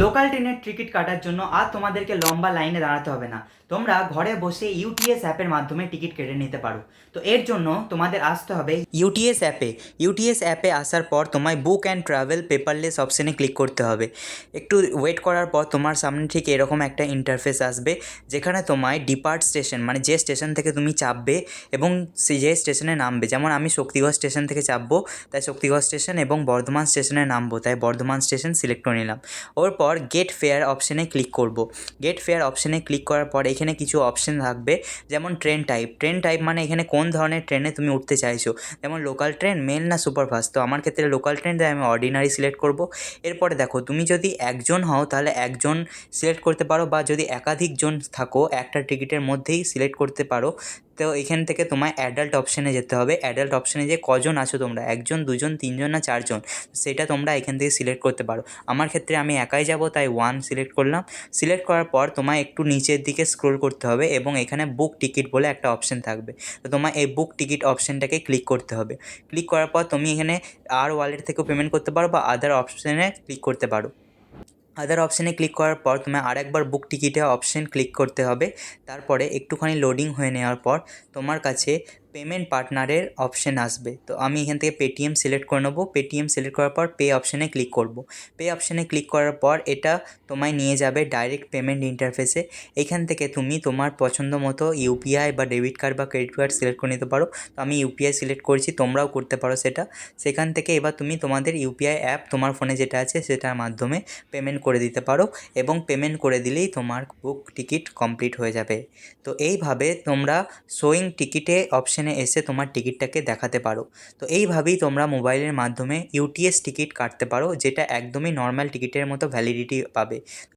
Local ট্রেনের ticket কাটার জন্য আর তোমাদেরকে লম্বা লাইনে দাঁড়াতে হবে না। তোমরা ঘরে বসে ইউটিএস অ্যাপের মাধ্যমে টিকিট কেটে নিতে পারো। তো এর জন্য তোমাদের আসতে হবে ইউটিএস অ্যাপে ইউটিএস অ্যাপে আসার পর তোমায় বুক অ্যান্ড ট্রাভেল পেপারলেস অপশানে ক্লিক করতে হবে। একটু ওয়েট করার পর তোমার সামনে ঠিক এরকম একটা ইন্টারফেস আসবে, যেখানে তোমায় ডিপার্ট স্টেশন মানে যে স্টেশন থেকে তুমি চাপবে এবং যে স্টেশনে নামবে। যেমন আমি শক্তিগড় স্টেশন থেকে চাপবো, তাই শক্তিগড় স্টেশন এবং বর্ধমান স্টেশনে নামবো, তাই বর্ধমান স্টেশন সিলেক্ট করে নিলাম। ওর পর গেট ফেয়ার অপশানে ক্লিক করব। গেট ফেয়ার অপশানে ক্লিক করার পর এখানে কিছু অপশান থাকবে, যেমন ট্রেন টাইপ ট্রেন টাইপ মানে এখানে কোন ধরনের ট্রেনে তুমি উঠতে চাইছো? যেমন লোকাল ট্রেন মেল না সুপারফাস্ট তো আমার ক্ষেত্রে লোকাল ট্রেন তাই আমি অর্ডিনারি সিলেক্ট করব। এরপরে দেখো, তুমি যদি একজন হও, তাহলে একজন সিলেক্ট করতে পারো বা যদি একাধিক জন থাকো, একটা টিকিটের মধ্যেই সিলেক্ট করতে পারো। তো এখান থেকে তোমায় অ্যাডাল্ট অপশানে যেতে হবে। অ্যাডাল্ট অপশানে যে কজন আছো তোমরা? একজন, দুজন, তিনজন না চারজন? সেটা তোমরা এখান থেকে সিলেক্ট করতে পারো। আমার ক্ষেত্রে আমি একাই যাব, তাই ওয়ান সিলেক্ট করলাম। সিলেক্ট করার পর তোমায় একটু নিচের দিকে স্ক্রোল করতে হবে এবং এখানে বুক টিকিট বলে একটা অপশান থাকবে। তো তোমায় এই বুক টিকিট অপশানটাকে ক্লিক করতে হবে। ক্লিক করার পর তুমি এখানে আর ওয়ালেট থেকেও পেমেন্ট করতে পারো বা আদার অপশানে ক্লিক করতে পারো। আদার অপশানে ক্লিক করার পর তোমায় আরেকবার বুক টিকিটে অপশান ক্লিক করতে হবে। তারপরে একটুখানি লোডিং হয়ে নেওয়ার পর তোমার কাছে পেমেন্ট পার্টনারের অপশান আসবে। তো আমি এখান থেকে পেটিএম সিলেক্ট করে নেব। পেটিএম সিলেক্ট করার পর পে অপশানে ক্লিক করব। পে অপশানে ক্লিক করার পর এটা তোমায় নিয়ে যাবে ডাইরেক্ট পেমেন্ট ইন্টারফেসে এখান থেকে তুমি তোমার পছন্দ মতো ইউপিআই বা ডেবিট কার্ড বা ক্রেডিট কার্ড সিলেক্ট করে নিতে পারো। তো আমি ইউপিআই সিলেক্ট করেছি, তোমরাও করতে পারো সেটা। সেখান থেকে এবার তুমি তোমাদের ইউপিআই অ্যাপ তোমার ফোনে যেটা আছে সেটার মাধ্যমে পেমেন্ট করে দিতে পারো এবং পেমেন্ট করে দিলেই তোমার বুক টিকিট কমপ্লিট হয়ে যাবে। তো এইভাবে তোমরা শোয়িং টিকিটে অপশানে এসে তোমার টিকিটটাকে দেখাতে পারো। তো এইভাবেই তোমরা মোবাইলের মাধ্যমে ইউটিএস টিকিট কাটতে পারো, যেটা একদমই নর্মাল টিকিটের মতো ভ্যালিডিটি পাবে।